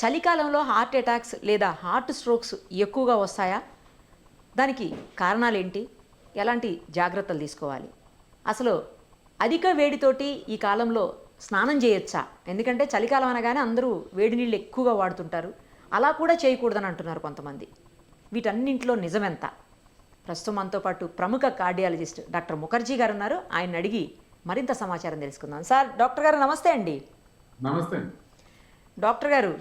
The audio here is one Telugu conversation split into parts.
చలికాలంలో హార్ట్ అటాక్స్ లేదా హార్ట్ స్ట్రోక్స్ ఎక్కువగా వస్తాయా? దానికి కారణాలు ఏంటి ఎలాంటి జాగ్రత్తలు తీసుకోవాలి? అసలు అధిక వేడితోటి ఈ కాలంలో స్నానం చేయొచ్చా? ఎందుకంటే చలికాలం అనగానే అందరూ వేడి నీళ్ళు ఎక్కువగా వాడుతుంటారు. అలా కూడా చేయకూడదని అంటున్నారు కొంతమంది. వీటన్నింటిలో నిజమెంత? ప్రస్తుతం మనతో పాటు ప్రముఖ కార్డియాలజిస్ట్ డాక్టర్ ముఖర్జీ గారు ఉన్నారు ఆయన అడిగి మరింత సమాచారం తెలుసుకుందాం. సార్ డాక్టర్ గారు నమస్తే అండి. నమస్తే డాక్టర్ గారు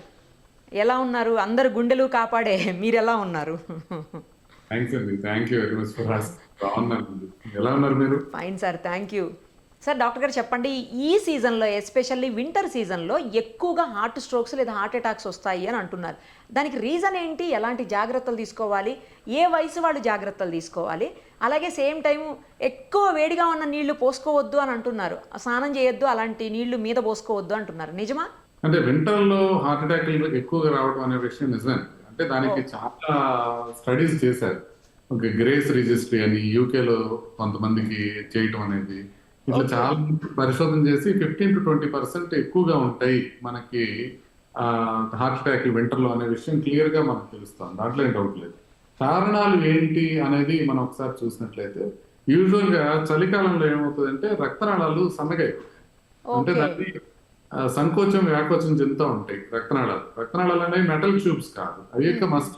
ఎలా ఉన్నారు? అందరు గుండెలు కాపాడే మీరు ఎలా ఉన్నారు? థ్యాంక్స్ అండి. Thank you very much for ఎలా ఉన్నారు మీరు? Fine sir thank you sir doctor గారు చెప్పండి ఈ సీజన్లో ఎస్పెషల్లీ వింటర్ సీజన్లో ఎక్కువగా హార్ట్ స్ట్రోక్స్ లేదా హార్ట్ అటాక్స్ వస్తాయి అని అంటున్నారు. దానికి రీజన్ ఏంటి? ఎలాంటి జాగ్రత్తలు తీసుకోవాలి? ఏ వయసు వాళ్ళు జాగ్రత్తలు తీసుకోవాలి? అలాగే సేమ్ టైం ఎక్కువ వేడిగా ఉన్న నీళ్ళు పోసుకోవద్దు అని అంటున్నారు. స్నానం చేయొద్దు అలాంటి నీళ్ళు మీద పోసుకోవద్దు అంటున్నారు. నిజమా? అంటే వింటర్లో హార్ట్ అటాక్లు ఎక్కువగా రావడం అనే విషయం నిజమే. అంటే దానికి చాలా స్టడీస్ చేశారు. ఒక గ్రేస్ రిజిస్ట్రీ అని యూకే లో కొంతమందికి చేయటం అనేది. ఇట్లా చాలా పరిశోధన చేసి ఫిఫ్టీన్ టు ట్వంటీ పర్సెంట్ ఎక్కువగా ఉంటాయి మనకి హార్ట్ అటాక్ వింటర్లో అనే విషయం క్లియర్గా మనకు తెలుస్తుంది. దాంట్లో ఏం డౌట్ లేదు. కారణాలు ఏంటి అనేది మనం ఒకసారి చూసినట్లయితే యూజువల్గా చలికాలంలో ఏమవుతుందంటే రక్తనాళాలు సన్నగా అంటే. దాన్ని సంకోచం వ్యాకోచం చెందుతూ ఉంటాయి రక్తనాళాలు. రక్తనాళాలు అనేవి మెటల్ ట్యూబ్స్ కాదు. అవి యొక్క మస్ట్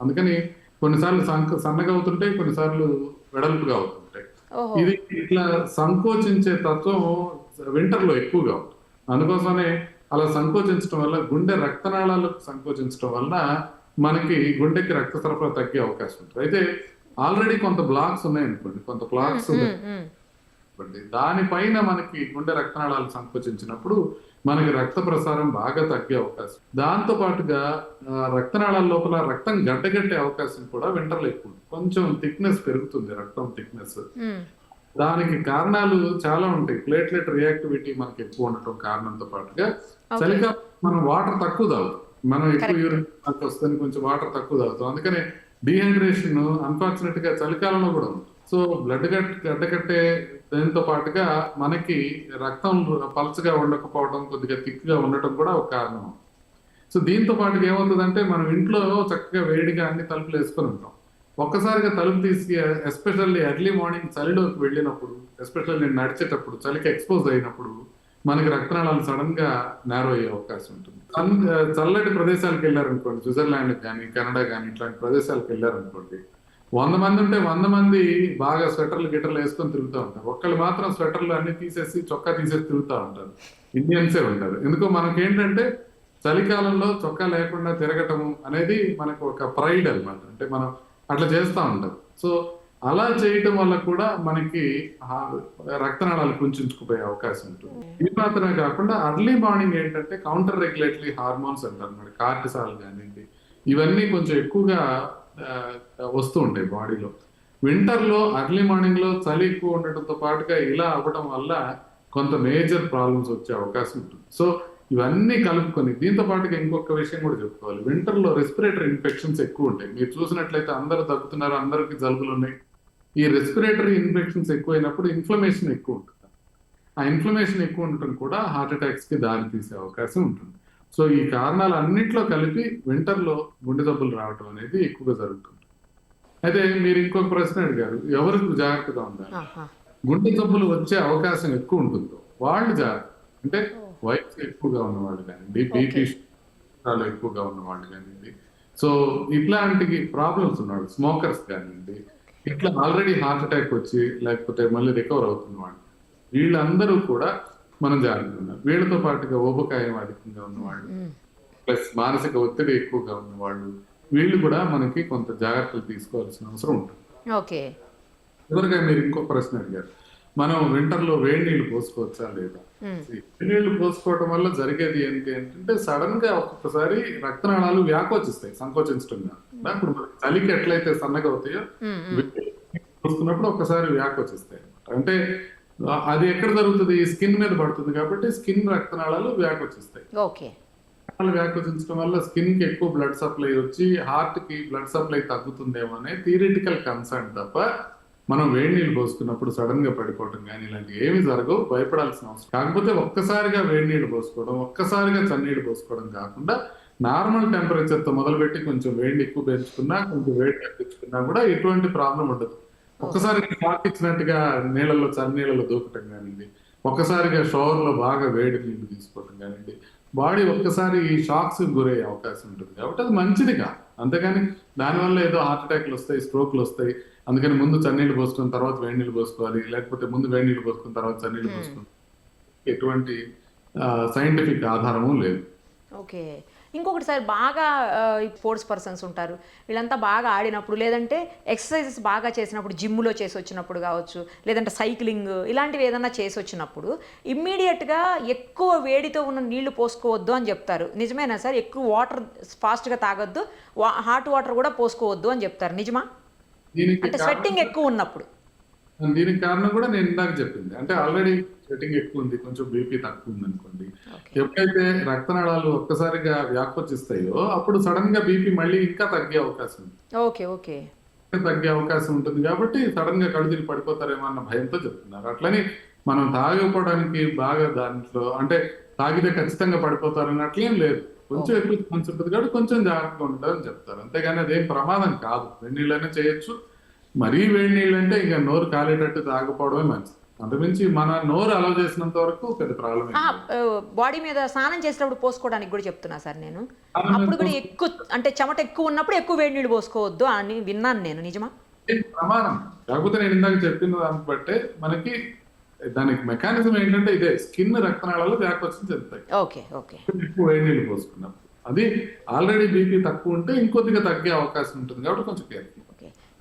అందుకని కొన్నిసార్లు సంక సన్నగా అవుతుంటాయి కొన్నిసార్లు వెడల్పుగా అవుతుంటాయి. ఇది ఇట్లా సంకోచించే తత్వం వింటర్లో ఎక్కువగా ఉంటుంది. అందుకోసమే అలా సంకోచించడం వల్ల గుండె రక్తనాళాలు సంకోచించడం వల్ల మనకి గుండెకి రక్త సరఫరా తగ్గే అవకాశం ఉంటుంది. అయితే ఆల్రెడీ కొంత బ్లాక్స్ ఉన్నాయనుకోండి కొంత బ్లాక్స్ మ్మ్. అనుకోండి దానిపైన మనకి గుండె రక్తనాళాలు సంకోచించినప్పుడు మనకి రక్త ప్రసారం బాగా తగ్గే అవకాశం. దాంతో పాటుగా రక్తనాళాల లోపల రక్తం గడ్డగట్టే అవకాశం కూడా వింటర్లో ఎక్కువ. కొంచెం థిక్నెస్ పెరుగుతుంది రక్తం థిక్నెస్. దానికి కారణాలు చాలా ఉంటాయి. ప్లేట్లెట్ రియాక్టివిటీ మనకి ఎక్కువ ఉండటం కారణంతో పాటుగా చలికాలం మనం వాటర్ తక్కువ తాగుతాం. మనం ఎక్కువ. యూరిన్ వస్తుంది కొంచెం వాటర్ తక్కువ తాగుతాం. అందుకనే డిహైడ్రేషన్ అన్ఫార్చునేట్గా చలికాలంలో కూడా ఉంది. సో బ్లడ్ గట్ గడ్డకట్టే దాంతో పాటుగా మనకి రక్తం పలచగా ఉండకపోవడం కొద్దిగా థిక్గా ఉండటం కూడా ఒక కారణం. సో దీంతో పాటుగా ఏమవుతుందంటే మనం ఇంట్లో చక్కగా వేడిగా అన్ని తలుపులు వేసుకొని ఉంటాం. ఒక్కసారిగా తలుపు తీసి ఎస్పెషల్లీ ఎర్లీ మార్నింగ్ చలిలోకి వెళ్ళినప్పుడు ఎస్పెషల్లీ నడిచేటప్పుడు చలికి ఎక్స్పోజ్ అయినప్పుడు మనకి రక్తనాళాలు సడన్గా నేరో అయ్యే అవకాశం ఉంటుంది. చల్లటి ప్రదేశాలకు వెళ్ళారనుకోండి స్విట్జర్లాండ్ కానీ కెనడా కానీ ఇట్లాంటి ప్రదేశాలకు వెళ్ళారనుకోండి వంద మంది ఉంటే వంద మంది బాగా స్వెటర్లు గిటర్లు వేసుకొని తిరుగుతూ ఉంటారు. ఒక్కళ్ళు మాత్రం స్వెటర్లు అన్ని తీసేసి చొక్కా తీసేసి తిరుగుతూ ఉంటారు. ఇండియన్సే ఉంటారు. ఎందుకో మనకేంటంటే చలికాలంలో చొక్కా లేకుండా తిరగటం అనేది మనకు ఒక ప్రైడ్ అన్నమాట. అంటే మనం అట్లా చేస్తూ ఉంటాం. సో అలా చేయటం వల్ల కూడా మనకి రక్తనాళాలు కుంచుకుపోయే అవకాశం ఉంటుంది. ఇది మాత్రమే కాకుండా అర్లీ మార్నింగ్ ఏంటంటే కౌంటర్ రెగ్యులేటరీ హార్మోన్స్ అంటారు. మరి కార్టిసాల్ కానివ్వండి ఇవన్నీ కొంచెం ఎక్కువగా వస్తూ ఉంటాయి బాడీలో. వింటర్లో అర్లీ మార్నింగ్లో చలి ఎక్కువ ఉండటంతో పాటుగా ఇలా అవ్వడం వల్ల కొంత మేజర్ ప్రాబ్లమ్స్ వచ్చే అవకాశం ఉంటుంది. సో ఇవన్నీ కలుపుకొని దీంతో పాటుగా ఇంకొక విషయం కూడా చెప్పుకోవాలి. వింటర్లో రెస్పిరేటరీ ఇన్ఫెక్షన్స్ ఎక్కువ ఉంటాయి. మీరు చూసినట్లయితే అందరూ తగ్గుతున్నారు అందరికి జలుబులు ఉన్నాయి. ఈ రెస్పిరేటరీ ఇన్ఫెక్షన్స్ ఎక్కువైనప్పుడు ఇన్ఫ్లమేషన్ ఎక్కువ ఉంటుంది. ఆ ఇన్ఫ్లమేషన్ ఎక్కువ ఉండటం కూడా హార్ట్ అటాక్స్కి దారి తీసే అవకాశం ఉంటుంది. సో ఈ కారణాలు అన్నిట్లో కలిపి వింటర్లో గుండె జబ్బులు రావడం అనేది ఎక్కువగా జరుగుతుంది అయితే మీరు ఇంకొక ప్రశ్న అడిగారు ఎవరికి జాగ్రత్తగా ఉండాలి. గుండె జబ్బులు వచ్చే అవకాశం ఎక్కువ ఉంటుందో వాళ్ళు జాగ్రత్త అంటే వయసు ఎక్కువగా ఉన్నవాళ్ళు కానివ్వండి బీపీ. ఎక్కువగా ఉన్నవాళ్ళు కానివ్వండి సో ఇట్లాంటి ప్రాబ్లమ్స్ ఉన్నాడు స్మోకర్స్ కానివ్వండి ఇట్లా ఆల్రెడీ హార్ట్ అటాక్ వచ్చి లేకపోతే మళ్ళీ రికవర్ అవుతున్న వాళ్ళు వీళ్ళందరూ కూడా మనం జాగ్రత్తగా ఉన్నారు వీళ్ళతో పాటుగా ఊబకాయం అధికంగా ఉన్నవాళ్ళు. ప్లస్ మానసిక ఒత్తిడి ఎక్కువగా ఉన్నవాళ్ళు వీళ్ళు కూడా మనకి కొంత జాగ్రత్తలు తీసుకోవాల్సిన అవసరం ఉంటుంది ఓకే చివరిగా మీరు ఇంకో ప్రశ్న అడిగారు మనం వింటర్లో వేడి నీళ్ళు పోసుకోవచ్చా లేదా. వేడి నీళ్ళు పోసుకోవడం వల్ల జరిగేది ఏంటి అంటే సడన్గా ఒక్కొక్కసారి రక్తనాళాలు వ్యాకోచిస్తాయి సంకోచించడం కాకుండా. ఇప్పుడు మనకి చలికి ఎట్లయితే సన్నగా అవుతాయో పోసుకున్నప్పుడు ఒక్కసారి వ్యాకోచిస్తాయి. అంటే అది ఎక్కడ జరుగుతుంది? స్కిన్ మీద పడుతుంది కాబట్టి స్కిన్ రక్తనాళాలు రక్తనాళాలు వ్యాకోచించడం వల్ల స్కిన్కి ఎక్కువ బ్లడ్ సప్లై వచ్చి హార్ట్కి బ్లడ్ సప్లై తగ్గుతుందేమో అనే థియరిటికల్ కన్సర్న్ తప్ప మనం వేడి నీళ్ళు పోసుకున్నప్పుడు సడన్గా పడిపోవడం కానీ ఇలాంటి ఏమి జరగవు భయపడాల్సిన అవసరం. కాకపోతే ఒక్కసారిగా వేడి నీళ్ళు పోసుకోవడం ఒక్కసారిగా చన్నీళ్ళు పోసుకోవడం కాకుండా నార్మల్ టెంపరేచర్తో మొదలుపెట్టి కొంచెం వేడి ఎక్కువ పెంచుకున్నా కొంచెం వేడి తగ్గించుకున్నా కూడా ఎటువంటి ప్రాబ్లం ఉండదు. ఒక్కసారి షాక్ ఇచ్చినట్టుగా నీళ్ళలో చన్నీళ్ళలో దూకటం కానివ్వండి ఒక్కసారిగా షవర్లో బాగా వేడి నీళ్ళు తీసుకోవటం కానివ్వండి బాడీ ఒక్కసారి ఈ షాక్స్ గురయ్యే అవకాశం ఉంటుంది కాబట్టి అది మంచిది కాదు. అంతేగాని దానివల్ల ఏదో హార్ట్ అటాక్లు వస్తాయి స్ట్రోక్లు వస్తాయి అందుకని ముందు చన్నీళ్ళు పోసుకున్న తర్వాత వేడి నీళ్ళు పోసుకోవాలి లేకపోతే ముందు వేడి నీళ్ళు పోసుకున్న తర్వాత చన్నీళ్ళు పోసుకోవాలి. ఎటువంటి సైంటిఫిక్ ఆధారము లేదు. ఓకే. ఇంకొకటి సార్ బాగా స్పోర్ట్స్ పర్సన్స్ ఉంటారు. వీళ్ళంతా బాగా ఆడినప్పుడు లేదంటే ఎక్సర్సైజెస్ బాగా చేసినప్పుడు జిమ్లో చేసి వచ్చినప్పుడు కావచ్చు లేదంటే సైక్లింగ్ ఇలాంటివి ఏదైనా చేసి వచ్చినప్పుడు ఇమ్మీడియట్గా ఎక్కువ వేడితో ఉన్న నీళ్ళు పోసుకోవద్దు అని చెప్తారు. నిజమేనా సార్? ఎక్కువ వాటర్ ఫాస్ట్గా తాగొద్దు హాట్ వాటర్ కూడా పోసుకోవద్దు అని చెప్తారు. నిజమా? అంటే స్వెట్టింగ్ ఎక్కువ ఉన్నప్పుడు. దీనికి కారణం కూడా నేను ఇందాక చెప్పింది. అంటే ఆల్రెడీ స్వెటింగ్ ఎక్కువ ఉంది కొంచెం బీపీ తక్కువ ఉంది అనుకోండి. ఎప్పుడైతే రక్తనాళాలు ఒక్కసారిగా వ్యాపొచ్చిస్తాయో అప్పుడు సడన్గా బీపీ మళ్ళీ ఇంకా తగ్గే అవకాశం ఉంది. Okay okay. తగ్గే అవకాశం ఉంటుంది కాబట్టి సడన్గా తిరిగి పడిపోతారేమో అన్న భయంతో చెప్తున్నారు. అట్లని మనం తాగకపోవడానికి బాగా దాంట్లో అంటే తాగితే ఖచ్చితంగా పడిపోతారని అట్లేం లేదు కొంచెం ఎక్కువ ఛాన్స్ ఉంటుంది కాబట్టి కొంచెం జాగ్రత్తగా ఉంటుందని చెప్తారు. అంతేగాని అదేం ప్రమాదం కాదు. వేడి నీళ్ళైనా చేయొచ్చు. మరీ వేడి నీళ్ళు అంటే ఇంకా నోరు కాలేటట్టు తాగకపోవడమే మంచిది. అంతమించి మన నోరు అలవ్ చేసినంత వరకు పెద్ద ప్రాబ్లం బాడీ మీద స్నానం చేసినప్పుడు పోసుకోవడానికి కూడా చెప్తున్నా సార్ నేను. అప్పుడు కూడా ఎక్కువ అంటే చెమట ఎక్కువ ఉన్నప్పుడు ఎక్కువ వేడి నీళ్ళు పోసుకోవద్దు అని విన్నాను నేను నిజమా? ప్రమాదం. కాకపోతే నేను ఇందాక చెప్పిన దాన్ని బట్టే మనకి దానికి మెకానిజం ఏంటంటే ఇదే స్కిన్ రక్తనాళాలు వ్యాపొచ్చి చెందుతాయి. Okay okay. ఎక్కువ వేడి నీళ్ళు పోసుకున్నాం అది ఆల్రెడీ బీపీ తక్కువ ఉంటే ఇంకొద్దిగా తగ్గే అవకాశం ఉంటుంది కాబట్టి కొంచెం కేర్ఫుల్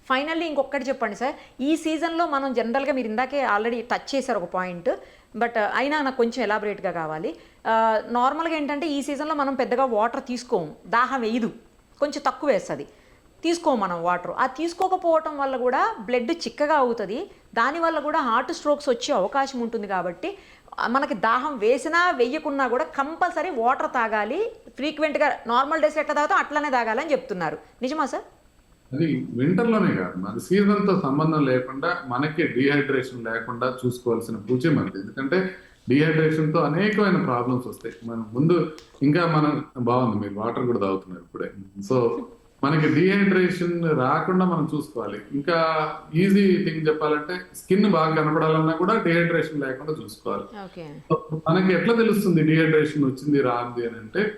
ఫైనల్లీ ఇంకొకటి చెప్పండి సార్. ఈ సీజన్లో మనం జనరల్గా మీరు ఇందాకే ఆల్రెడీ టచ్ చేశారు ఒక పాయింట్ బట్ uh, అయినా నాకు కొంచెం ఎలాబరేట్గా కావాలి. Uh, నార్మల్గా ఏంటంటే ఈ సీజన్లో మనం పెద్దగా వాటర్ తీసుకోము. దాహం వేయదు. కొంచెం తక్కువ వేస్తుంది. తీసుకోము మనం వాటర్ ఆ తీసుకోకపోవటం వల్ల కూడా బ్లడ్ చిక్కగా అవుతుంది. దానివల్ల కూడా హార్ట్ స్ట్రోక్స్ వచ్చే అవకాశం ఉంటుంది కాబట్టి uh, మనకి దాహం వేసినా వేయకున్నా కూడా కంపల్సరీ వాటర్ తాగాలి. ఫ్రీక్వెంట్గా నార్మల్ డేస్ ఎట్లా తాగుతాం అట్లనే తాగాలని చెప్తున్నారు. నిజమా సార్? అది వింటర్లోనే కాదు. మన సీజన్తో సంబంధం లేకుండా మనకి డిహైడ్రేషన్ లేకుండా చూసుకోవాల్సిన పూచే మనది ఎందుకంటే డిహైడ్రేషన్తో అనేకమైన ప్రాబ్లమ్స్ వస్తాయి. మనం ముందు ఇంకా మనం బాగుంది. మీరు వాటర్ కూడా తాగుతున్నారు ఇప్పుడే. సో మనకి డిహైడ్రేషన్ రాకుండా మనం చూసుకోవాలి. ఇంకా ఈజీ థింగ్ చెప్పాలంటే స్కిన్ బాగా కనపడాలన్నా కూడా డిహైడ్రేషన్ లేకుండా చూసుకోవాలి. మనకి ఎట్లా తెలుస్తుంది డిహైడ్రేషన్ వచ్చింది రాంది అని అంటే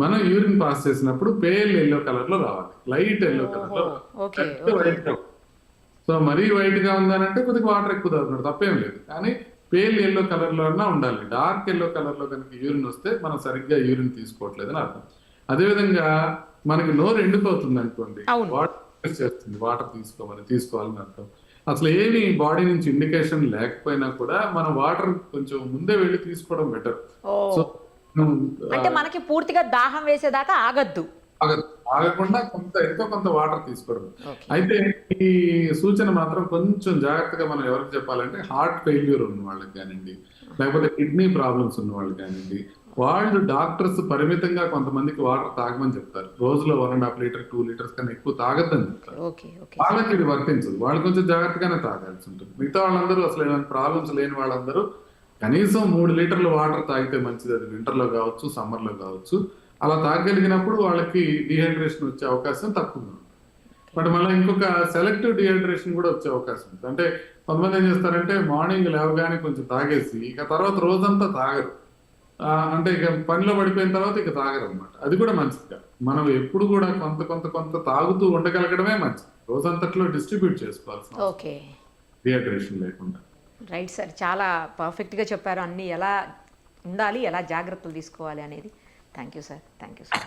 మనం యూరిన్ పాస్ చేసినప్పుడు పేల్ ఎల్లో కలర్లో రావాలి. లైట్ ఎల్లో కలర్లో వైట్ సో మరీ వైట్గా ఉందనంటే కొద్దిగా వాటర్ ఎక్కువ తాగుతున్నాడు తప్పేం లేదు. కానీ పేల్ ఎల్లో కలర్లో అన్నా ఉండాలి. డార్క్ ఎల్లో కలర్లో కనుక యూరిన్ వస్తే మనం సరిగ్గా యూరిన్ తీసుకోవట్లేదని అర్థం. అదేవిధంగా మనకి నోరు ఎండిపోతుంది అనుకోండి. వాటర్ చేస్తుంది. వాటర్ తీసుకోమని తీసుకోవాలని అర్థం. అసలు ఏమి బాడీ నుంచి ఇండికేషన్ లేకపోయినా కూడా మనం వాటర్ కొంచెం ముందే వెళ్ళి తీసుకోవడం బెటర్ సో అంటే మనకి పూర్తిగా దాహం వేసేదాకా ఆగద్దు. ఆగ- ఆగకుండా కొంత ఎంతో కొంత వాటర్ తీసుకోవడం. అయితే ఈ సూచన మాత్రం కొంచెం జాగ్రత్తగా మనం ఎవరికి చెప్పాలంటే హార్ట్ ఫెయిల్యూర్ ఉన్న వాళ్ళకి కానివ్వండి లేకపోతే కిడ్నీ ప్రాబ్లమ్స్ ఉన్న వాళ్ళకి కానివ్వండి వాళ్ళు డాక్టర్స్ పరిమితంగా కొంతమందికి వాటర్ తాగమని చెప్తారు. రోజులో one and half litre two litres కన్నా ఎక్కువ తాగద్దని చెప్తారు. వాళ్ళకి ఇది వర్తించదు. వాళ్ళు కొంచెం జాగ్రత్తగానే తాగాల్సి ఉంటుంది. మిగతా వాళ్ళందరూ అసలు ఏమైనా ప్రాబ్లమ్స్ లేని వాళ్ళందరూ కనీసం మూడు లీటర్లు వాటర్ తాగితే మంచిది. అది వింటర్లో కావచ్చు సమ్మర్లో కావచ్చు. అలా తాగలిగినప్పుడు వాళ్ళకి డిహైడ్రేషన్ వచ్చే అవకాశం తక్కువ. ఉంది బట్ మళ్ళీ ఇంకొక సెలెక్టివ్ డిహైడ్రేషన్ కూడా వచ్చే అవకాశం ఉంది. అంటే కొంతమంది ఏం చేస్తారంటే మార్నింగ్ లేవగానే కొంచెం తాగేసి ఇక తర్వాత రోజంతా తాగరు. అంటే ఇక పనిలో పడిపోయిన తర్వాత ఇక తాగరు అనమాట అది కూడా మంచిది కాదు. మనం ఎప్పుడు కూడా కొంత కొంత కొంత తాగుతూ ఉండగలగడమే మంచిది. రోజంతట్లో డిస్ట్రిబ్యూట్ చేసుకోవాల్సిన డిహైడ్రేషన్ లేకుండా. రైట్ సార్ చాలా పర్ఫెక్ట్గా చెప్పారు అన్నీ. ఎలా ఉండాలి ఎలా జాగ్రత్తలు తీసుకోవాలి అనేది. Thank you sir thank you sir.